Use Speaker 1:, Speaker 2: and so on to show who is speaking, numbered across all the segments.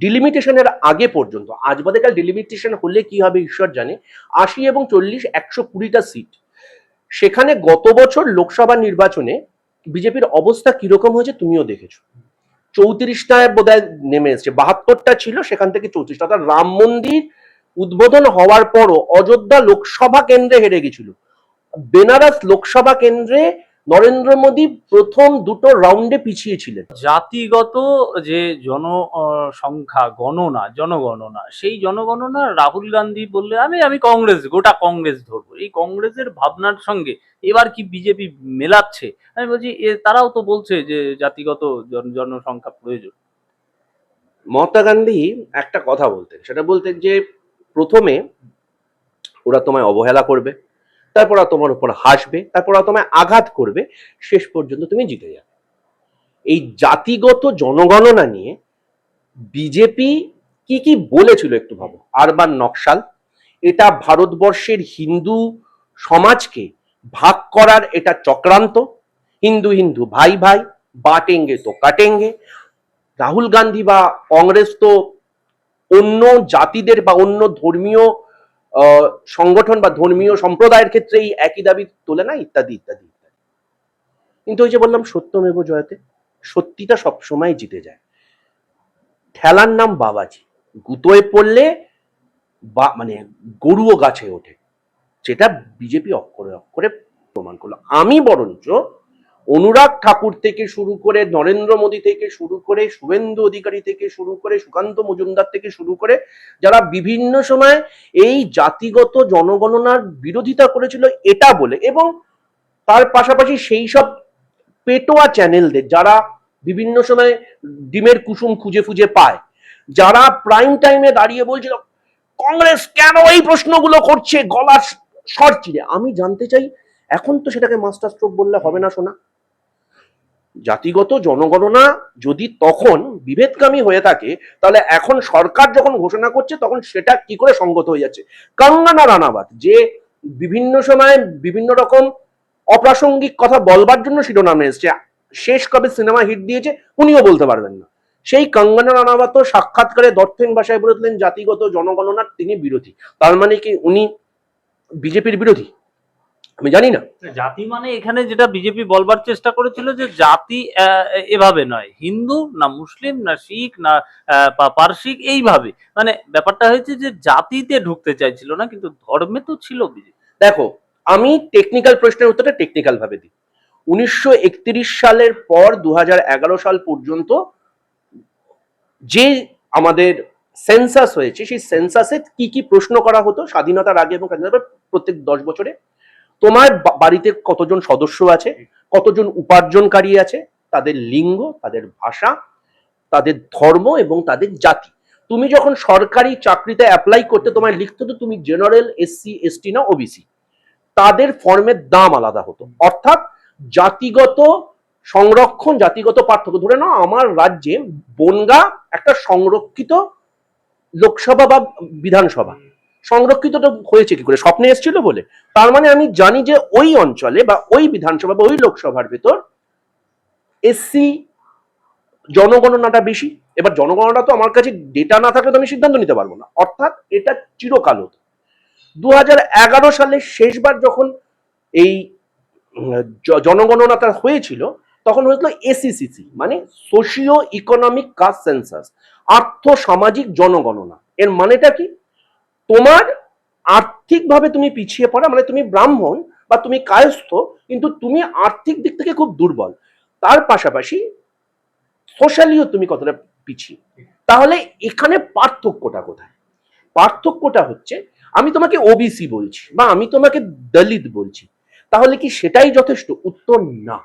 Speaker 1: ডিলিমিটেশনের আগে পর্যন্ত, আজ বাদে কাল ডিলিমিটেশন হলে কি হবে ঈশ্বর জানে? আশি এবং চল্লিশ একশো কুড়িটা সিট সেখানে গত বছর লোকসভা নির্বাচনে বিজেপির অবস্থা কীরকম হয়েছে তুমিও দেখেছ। চৌত্রিশটায় বোধহয় নেমে এসছে, বাহাত্তরটা ছিল, সেখান থেকে চৌত্রিশটা। অর্থাৎ রাম মন্দির উদ্বোধন হওয়ার পরও অযোধ্যা লোকসভা কেন্দ্রে হেরে গেছিল। বেনারস লোকসভা কেন্দ্রে নরেন্দ্র মোদী প্রথম দুটো রাউন্ডে পিছিয়ে ছিলেন
Speaker 2: জাতিগত যে জন আহ, গণনা জনগণনা সেই জনগণনা রাহুল গান্ধী বললে আমি আমি কংগ্রেস গোটা কংগ্রেস ধরবো। এই কংগ্রেসের ভাবনার সঙ্গে এবার কি বিজেপি মেলাচ্ছে? আমি বলছি এ তারাও তো বলছে যে জাতিগত জন- জনসংখ্যা প্রয়োজন।
Speaker 1: মহাত্মা গান্ধী একটা কথা বলতেন। সেটা বলতেন যে প্রথমে ওরা তোমায় অবহেলা করবে তারপর তোমার উপর হাসবে, তারপর তোমায় আঘাত করবে, শেষ পর্যন্ত তুমি জিতে যাবে। এই জাতিগত জনগণনা নিয়ে বিজেপি কি কি বলেছিল একটু ভাবো। আরবান নকশাল, এটা ভারতবর্ষের হিন্দু সমাজকে ভাগ করার এটা চক্রান্ত। হিন্দু হিন্দু ভাই ভাই, বাটেঙ্গে তো কাটেঙ্গে। রাহুল গান্ধী বা কংগ্রেস তো অন্য জাতিদের বা অন্য ধর্মীয় সংগঠন বা ধর্মীয় সম্প্রদায়ের ক্ষেত্রে এই একই দাবি তোলে না, ইত্যাদি ইত্যাদি ইত্যাদি। কিন্তু ওই যে বললাম, সত্যমেব জয়তে, সত্যিটা সবসময় জিতে যায়। ঠেলার নাম বাবাজি। গুতোয় পড়লে বা মানে গরুও গাছে ওঠে। যেটা বিজেপি অক্ষরে অক্ষরে প্রমাণ করল। আমি বরঞ্চ অনুরাগ ঠাকুর থেকে শুরু করে নরেন্দ্র মোদী থেকে শুরু করে শুভেন্দু অধিকারী থেকে শুরু করে সুকান্ত মজুমদার থেকে শুরু করে যারা বিভিন্ন সময় এই জাতিগত জনগণনার বিরোধিতা করেছিল এটা বলে এবং তার পাশাপাশি সেই সব পেটোয়া চ্যানেলদের যারা বিভিন্ন সময় ডিমের কুসুম খুঁজে খুঁজে পায়, যারা প্রাইম টাইমে দাঁড়িয়ে বলছিল, কংগ্রেস কেন এই প্রশ্নগুলো করছে? গলার স্বর চিরে আমি জানতে চাই, এখন তো সেটাকে মাস্টার স্ট্রোক বললে হবে না শোনা জাতিগত জনগণনা যদি তখন বিভেদকামী হয়ে থাকে, তাহলে এখন সরকার যখন ঘোষণা করছে, তখন সেটা কি করে সঙ্গত হয়ে যাচ্ছে? কাঙ্গানা রানাবাদ যে বিভিন্ন সময় বিভিন্ন রকম অপ্রাসঙ্গিক কথা বলবার জন্য শিরোনামে এসছে, শেষ কবে সিনেমা হিট দিয়েছে, উনিও বলতে পারবেন না। সেই কাঙ্গানা রানাবাত সাক্ষাৎকারে দর্থহীন ভাষায় বলেছিলেন জাতিগত জনগণনার তিনি বিরোধী। তার মানে কি উনি বিজেপির বিরোধী? আমি জানি না।
Speaker 2: জাতি মানে এখানে যেটা বিজেপি বলবার চেষ্টা করেছিল যে জাতি এভাবে নয়। হিন্দু না মুসলিম না শিখ না আহ, পা- পারসিক এইভাবে। মানে ব্যাপারটা হয়েছে যে জাতিতে ঢুকতে চাইছিল না কিন্তু ধর্মে তো ছিল বিজেপি
Speaker 1: দেখো আমি টেকনিক্যাল প্রশ্নের উত্তরটা টেকনিক্যাল ভাবে দিই। উনিশশো একত্রিশ সালের পর দু হাজার এগারো সাল পর্যন্ত যে আমাদের সেন্সাস হয়েছে সেই সেন্সাসে কি কি প্রশ্ন করা হতো স্বাধীনতার আগে এবং প্রত্যেক দশ বছরে? তোমার বাড়িতে কতজন সদস্য আছে? কতজন উপার্জনকারী আছে? তাদের লিঙ্গ, তাদের ভাষা, তাদের ধর্ম এবং তাদের জাতি। তুমি যখন সরকারি চাকরিতে অ্যাপ্লাই করতে তোমায় লিখতে হতো, তুমি জেনারেল এসসি এসটি না ওবিসি তাদের ফর্মের দাম আলাদা হতো। অর্থাৎ জাতিগত সংরক্ষণ, জাতিগত পার্থক্য। ধরে নাও, আমার রাজ্যে বনগা একটা সংরক্ষিত লোকসভা বা বিধানসভা। সংরক্ষিত তো হয়েছে কি করে? স্বপ্নে এসেছিল বলে। তার মানে আমি জানি যে ওই অঞ্চলে বা ওই বিধানসভা বা ওই লোকসভার ভেতর এসসি জনগণনাটা বেশি। এবার জনগণনা তো আমার কাছে ডেটা না থাকলে তো আমি সিদ্ধান্ত নিতে পারব না। অর্থাৎ এটা চিরকাল হতো দু সালে শেষবার যখন এই জনগণনাটা হয়েছিল, তখন হয়েছিল এসিসিসি মানে সোশিও ইকোনমিক কাস্ট সেন্সাস আর্থ সামাজিক জনগণনা। এর মানেটা কি? তোমার আর্থিকভাবে তুমি পিছিয়ে পড়া মানে তুমি ব্রাহ্মণ বা তুমি কায়স্থ, কিন্তু তুমি আর্থিক দিক থেকে খুব দুর্বল। তার পাশাপাশি সোশ্যালিও তুমি কতটা পিছিয়ে? তাহলে এখানে পার্থক্যটা কোথায়? পার্থক্যটা হচ্ছে, আমি তোমাকে ওবিসি বলছি বা আমি তোমাকে দলিত বলছি, তাহলে কি সেটাই যথেষ্ট? উত্তর না।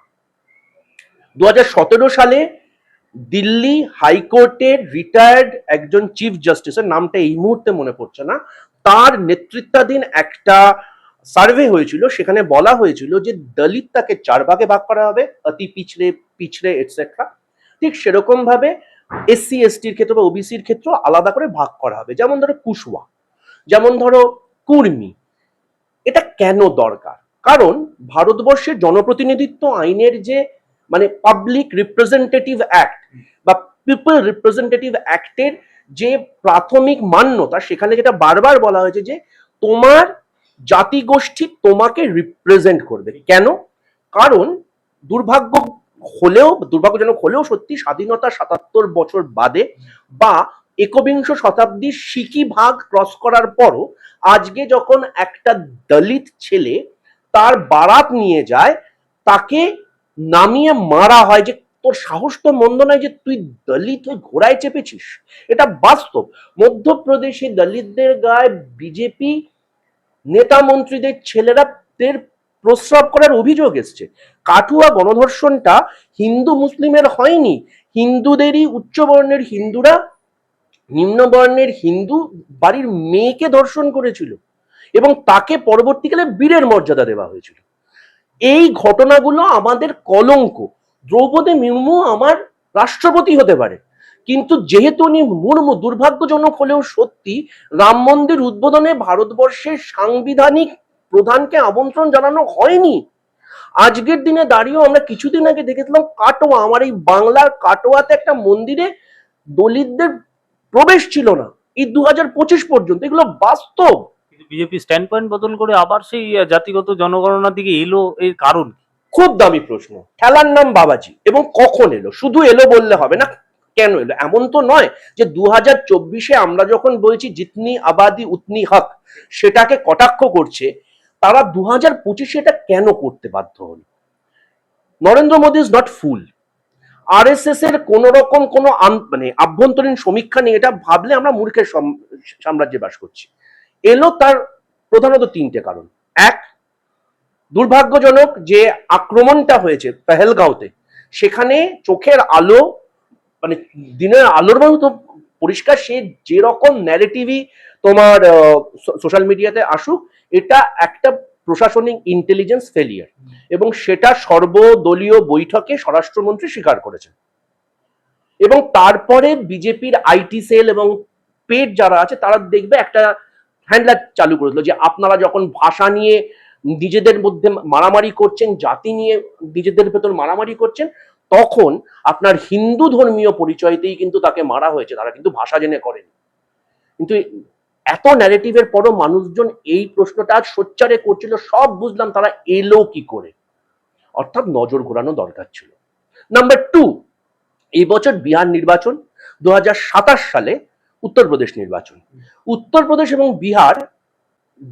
Speaker 1: দু হাজার সতেরো সালে দিল্লি হাইকোর্টের রিটায়ার্ড একজন চিফ জাস্টিসের নামটা এই মুহূর্তে মনে পড়ছে না। তার নেতৃত্বাধীন একটা সার্ভে হয়েছিল, সেখানে বলা হয়েছিল যে দলিত তাকে চার ভাগে ভাগ করা হবে, অতি পিছড়ে পিছড়ে এটসেট্রা ঠিক সেরকম ভাবে এসসি এসটির ক্ষেত্রে বা ওবিসির ক্ষেত্রে আলাদা করে ভাগ করা হবে। যেমন ধরো কুশওয়া, যেমন ধরো কুর্মি। এটা কেন দরকার? কারণ ভারতবর্ষের জনপ্রতিনিধিত্ব আইনের যে মানে পাবলিক রিপ্রেজেন্টেটিভ অ্যাক্ট বা পিপল রিপ্রেজেন্টেটিভ অ্যাক্টের যে প্রাথমিক মান্যতা, সেখানে যেটা বারবার বলা হয়েছে যে তোমার জাতিগোষ্ঠী তোমাকে রিপ্রেজেন্ট করবে। কেন? কারণ দুর্ভাগ্য হলেও, দুর্ভাগ্যজনক হলেও সত্যি স্বাধীনতা সাতাত্তর বছর বাদে বা একবিংশ শতাব্দীর সিকি ভাগ ক্রস করার পরও আজকে যখন একটা দলিত ছেলে তার বারাত নিয়ে যায়, তাকে নামিয়ে মারা হয় যে তোর সাহস তো মন্দ নয় যে তুই দলিত ঘোড়ায় চেপেছিস। এটা বাস্তব। মধ্যপ্রদেশে দলিতদের গায়ে বিজেপি নেতা মন্ত্রীদের ছেলেরা প্রস্রাব করার অভিযোগ এসছে। কাঠুয়া গণধর্ষণটা হিন্দু মুসলিমের হয়নি। হিন্দুদেরই উচ্চবর্ণের হিন্দুরা নিম্নবর্ণের হিন্দু বাড়ির মেয়েকে ধর্ষণ করেছিল এবং তাকে পরবর্তীকালে বীরের মর্যাদা দেওয়া হয়েছিল। এই ঘটনাগুলো আমাদের কলঙ্ক। দ্রৌপদী মুর্মু আমার রাষ্ট্রপতি হতে পারে। কিন্তু যেহেতু উনি মুর্মু, দুর্ভাগ্যজনক হলেও সত্যি রাম মন্দির উদ্বোধনে ভারতবর্ষের সাংবিধানিক প্রধানকে আমন্ত্রণ জানানো হয়নি। আজকের দিনে দাঁড়িয়েও আমরা কিছুদিন আগে দেখেছিলাম কাটোয়া, আমার এই বাংলার কাটোয়াতে একটা মন্দিরে দলিতদের প্রবেশ ছিল না। এই দু হাজার পঁচিশ পর্যন্ত। এগুলো বাস্তব।
Speaker 2: বিজেপি স্ট্যান্ড পয়েন্ট বদল করে আবার সেই জাতিগত জনগণনার দিকে এলো, এর কারণ
Speaker 1: খুব দামি প্রশ্ন। খেলার নাম বাবাজি, এবং কখন এলো? শুধু এলো বললে হবে না, কেন এলো? এমন তো নয় যে দু হাজার চব্বিশে আমরা যখন বলছি জিতনি আবাদি উতনি হক, সেটাকে কটাক্ষ করছে, তারা দু হাজার পঁচিশে এটা কেন করতে বাধ্য হল? Narendra Modi is not full R S S এর কোন রকম কোন মানে আভ্যন্তরীণ সমীক্ষা নেই এটা ভাবলে আমরা মূর্খের সাম্রাজ্যে বাস করছি। এলো তার প্রধানত তিনটে কারণ। এক, দুর্ভাগ্যজনক যে আক্রমণটা হয়েছে পেহেলগাঁওতে, সেখানে চোখের আলো মানে দিনের আলোর মতো পরিষ্কার, সে যেরকম ন্যারেটিভই তোমার সোশ্যাল মিডিয়াতে আসুক, এটা একটা প্রশাসনিক ইন্টেলিজেন্স ফেলিয়ার এবং সেটা সর্বদলীয় বৈঠকে স্বরাষ্ট্রমন্ত্রী স্বীকার করেছেন। এবং তারপরে বিজেপির আইটি সেল এবং পেট যারা আছে, তারা দেখবে একটা হ্যান্ডলার চালু করে দিল যে আপনারা যখন ভাষা নিয়ে নিজেদের মধ্যে মারামারি করছেন, জাতি নিয়ে নিজেদের ভেতর মারামারি করছেন, তখন আপনার হিন্দু ধর্মীয় পরিচয়তেই কিন্তু তাকে মারা হয়েছে, তারা কিন্তু ভাষা জেনে করেন। কিন্তু এত ন্যারেটিভের পরও মানুষজন এই প্রশ্নটা সোচ্চারে করছিল, সব বুঝলাম তারা এলো কি করে। অর্থাৎ নজর ঘোরানো দরকার ছিল। নাম্বার টু এই বছর বিহার নির্বাচন, দু হাজার সাতাশ সালে উত্তরপ্রদেশ নির্বাচন। উত্তরপ্রদেশ এবং বিহার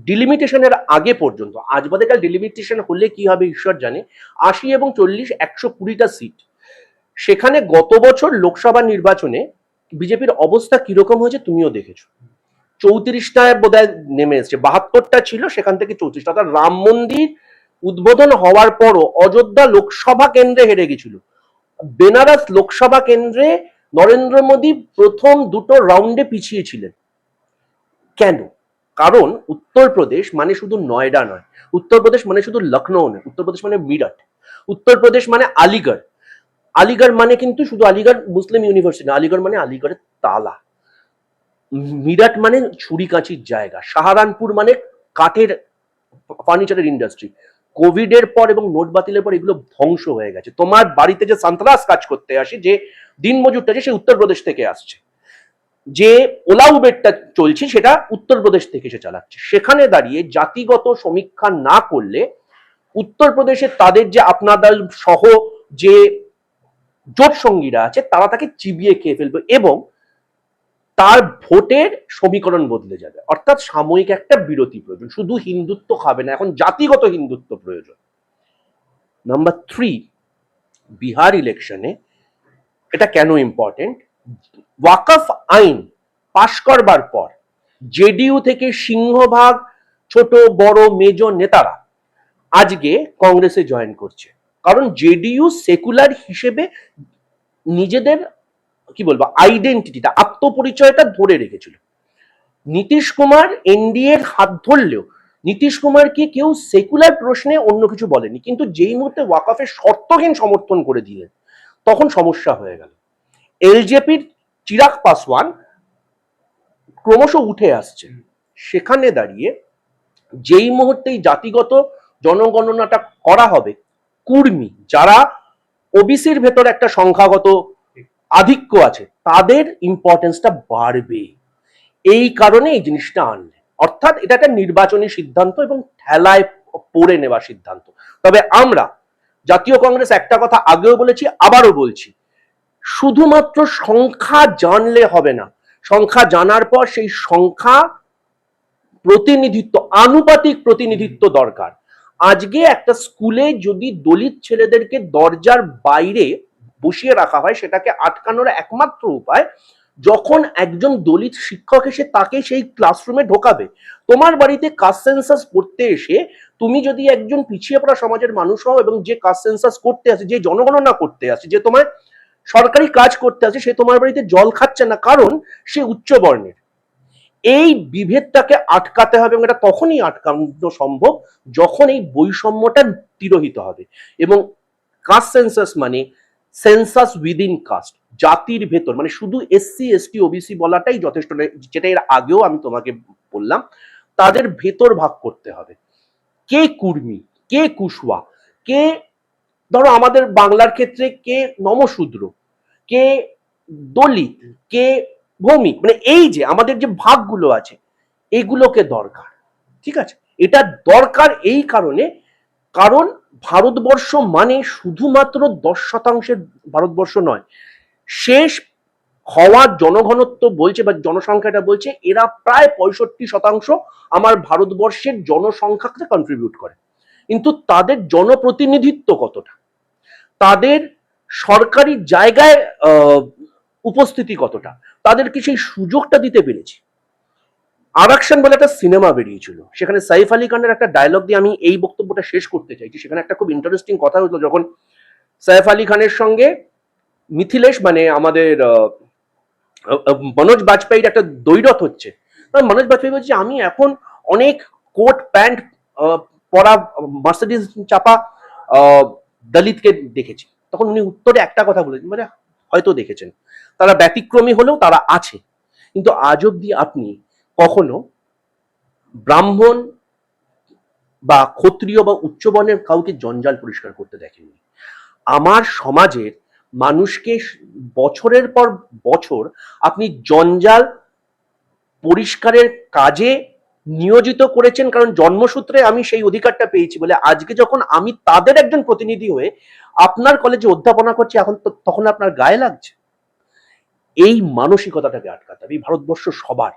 Speaker 1: ডিলিমিটেশনের আগে পর্যন্ত, আজ বাদে কাল ডিলিমিটেশন হলে কি হবে ঈশ্বর জানে, আশি এবং চল্লিশ একশো কুড়িটা সিট সেখানে গত বছর লোকসভা নির্বাচনে বিজেপির অবস্থা কীরকম হয়েছে তুমিও দেখেছ। চৌত্রিশটায় বোধহয় নেমে এসছে, বাহাত্তরটা ছিল, সেখান থেকে চৌত্রিশটা, অর্থাৎ রাম মন্দির উদ্বোধন হওয়ার পরও অযোধ্যা লোকসভা কেন্দ্রে হেরে গেছিল। বেনারস লোকসভা কেন্দ্রে নরেন্দ্র মোদী প্রথম দুটো রাউন্ডে পিছিয়ে ছিলেন। কেন? কারণ উত্তরপ্রদেশ মানে শুধু নয়ডা নয়। উত্তরপ্রদেশ মানে শুধু লখনৌ নয়, উত্তরপ্রদেশ মানে মিরাট উত্তরপ্রদেশ মানে আলিগড়। আলিগড় মানে কিন্তু শুধু আলিগড় মুসলিম ইউনিভার্সিটি আলিগড় মানে আলিগড়ের তালা। মিরাট মানে ছুরি কাঁচির জায়গা। সাহারানপুর মানে কাঠের ফার্নিচারের ইন্ডাস্ট্রি কোভিড এর পর এবং নোট বাতিলের পর এগুলো ধ্বংস হয়ে গেছে। তোমার বাড়িতে যে সন্ত্রাস কাজ করতে আসে, যে দিনমজুরটা যে সে উত্তরপ্রদেশ থেকে আসছে, যে ওলা উবেরটা চলছে সেটা উত্তরপ্রদেশ থেকে সে চালাচ্ছে। সেখানে দাঁড়িয়ে জাতিগত সমীক্ষা না করলে উত্তরপ্রদেশে তাদের যে আপনাদের সহ যে জোট সঙ্গীরা আছে, তারা তাকে চিবিয়ে খেয়ে ফেলবে এবং তার ভোটের সমীকরণ বদলে যাবে। অর্থাৎ সাময়িক একটা বিরতি প্রয়োজন। শুধু হিন্দুত্ব খাবে না, এখন জাতিগত হিন্দুত্ব প্রয়োজন। নাম্বার থ্রি বিহার ইলেকশনে এটা কেন ইম্পর্টেন্ট ওয়াকফ আইন পাশ করবার পর জেডিইউ থেকে সিংহভাগ ছোট, বড়, মেজর নেতারা আজকে কংগ্রেসে জয়েন করছে। কারণ জেডিইউ সেকুলার হিসেবে নিজেদের কি বলব আইডেন্টিটিটা আত্মপরিচয়টা ধরে রেখেছিল। নীতিশ কুমার এনডিএর হাত ধরলেও, নীতিশ কুমারকে কেউ সেকুলার প্রশ্নে অন্য কিছু বলেনি, কিন্তু যেই মুহূর্তে ওয়াকফের শর্তহীন সমর্থন করে দিলেন, তখন সমস্যা হয়ে গেল। এলজেপির চিরাগ পাসওয়ান ক্রমশ উঠে আসছে। সেখানে দাঁড়িয়ে যেই মুহূর্তেই জাতিগত জনগণনাটা করা হবে, কুর্মী যারা ওবিসির ভেতর একটা সংখ্যাগত আধিক্য আছে, তাদের ইম্পর্টেন্সটা বাড়বে। এই কারণে এই জিনিসটা আনলে। অর্থাৎ এটা একটা নির্বাচনী সিদ্ধান্ত এবং ঠেলায় পড়ে নেওয়া সিদ্ধান্ত। তবে আমরা, জাতীয় কংগ্রেস একটা কথা আগেও বলেছি, আবারও বলছি, শুধুমাত্র সংখ্যা জানলে হবে না। সংখ্যা জানার পর সেই সংখ্যা প্রতিনিধিত্ব, আনুপাতিক প্রতিনিধিত্ব দরকার। আজকে একটা স্কুলে যদি দলিত ছেলেদেরকে দরজার বাইরে বসিয়ে রাখা হয় সেটাকে আটকানোর একমাত্র উপায় যখন একজন দলিত শিক্ষক এসে তাকে সেই ক্লাসরুমে ঢোকাবে। তোমার বাড়িতে কাস্ট সেন্সাস করতে এসে তুমি যদি একজন পিছিয়ে পড়া সমাজের মানুষ হও এবং যে কাস্ট সেন্সাস করতে আসে, যে জনগণনা করতে আসে, যে তোমার সরকারি কাজ করতে আসে, সে তোমার বাড়িতে জল খাচ্ছে না, কারণ সে উচ্চ বর্ণের। এই বিভেদটাকে আটকাতে হবে এবং এটা তখনই আটকানো সম্ভব যখন এই বৈষম্যটা তিরোহিত হবে। এবং কাস্ট সেন্সাস মানে সেন্সাস উইদিন কাস্ট জাতির ভেতর মানে শুধু এসসি এসটি ওবিসি বলাটাই যথেষ্ট নয়, যেটা এর আগেও আমি তোমাকে বললাম, তাদের ভেতর ভাগ করতে হবে। কে কুর্মী, কে কুশওয়া, কে, ধরো আমাদের বাংলার ক্ষেত্রে কে নমশূদ্র, কে দলিত, কে ভৌমিক মানে এই যে আমাদের যে ভাগগুলো আছে, এগুলোকে দরকার, ঠিক আছে? এটা দরকার এই কারণে, কারণ ভারতবর্ষ মানে শুধুমাত্র দশ শতাংশের ভারতবর্ষ নয়। শেষ হওয়ার জনঘনত্ব বলছে বা জনসংখ্যাটা বলছে, এরা প্রায় পঁয়ষট্টি শতাংশ আমার ভারতবর্ষের জনসংখ্যাকে কন্ট্রিবিউট করে। কিন্তু তাদের জনপ্রতিনিধিত্ব কতটা? তাদের সরকারি জায়গায় উপস্থিতি কতটা? তাদেরকে সেই সুযোগটা দিতে পেরেছি? আরাকশন বলে একটা সিনেমা বেরিয়েছিল। সেখানে সাইফ আলী খানের একটা ডায়লগ দিয়ে আমি এই বক্তব্যটা শেষ করতে চাইছি। সেখানে একটা খুব ইন্টারেস্টিং কথা হতো যখন সাইফ আলী খানের সঙ্গে মিথিলেশ মানে আমাদের মনোজ বাজপেয়ীর একটা দৈরথ হচ্ছে। মনোজ বাজপেয়ী বলছে আমি এখন অনেক কোট, প্যান্ট পরা মার্সিডিজ চাপা দলিতকে দেখেছি। তখন উনি উত্তরে একটা কথা বলেছেন মানে হয়তো দেখেছেন। তারা ব্যতিক্রমী হলেও তারা আছে। কিন্তু আজ অব্দি আপনি কখনো ব্রাহ্মণ বা ক্ষত্রিয় বা উচ্চবর্ণের কাউকে জঞ্জাল পরিষ্কার করতে দেখেননি। আমার সমাজের মানুষকে বছরের পর বছর আপনি জঞ্জাল পরিষ্কারের কাজে নিয়োজিত করেছেন, কারণ জন্মসূত্রে আমি সেই অধিকারটা পেয়েছি বলে আজকে যখন আমি তাদের একজন প্রতিনিধি হয়ে আপনার কলেজে অধ্যাপনা করছি, এখন তখন আপনার গায়ে লাগছে। এই মানসিকতাটাকে আটকাতে হবে। ভারতবর্ষ সবার।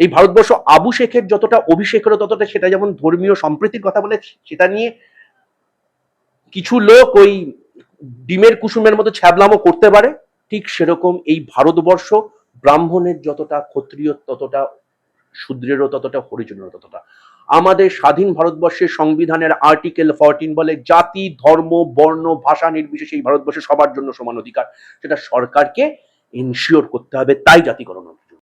Speaker 1: এই ভারতবর্ষ আবু শেখের যতটা অভিষেকেরও ততটা সেটা যেমন ধর্মীয় সম্প্রীতির কথা বলে, সেটা নিয়ে কিছু লোক ওই ডিমের কুসুমের মতো ছ্যাবলামো করতে পারে। ঠিক সেরকম এই ভারতবর্ষ ব্রাহ্মণের যতটা ক্ষত্রিয়, ততটা শূদ্রেরও ততটা হরিজনেরও ততটা। আমাদের স্বাধীন ভারতবর্ষের সংবিধানের আর্টিকেল ফরটিন বলে, জাতি, ধর্ম, বর্ণ, ভাষা নির্বিশেষে এই ভারতবর্ষে সবার জন্য সমান অধিকার। সেটা সরকারকে ইনশিওর করতে হবে, তাই জাতিকরণ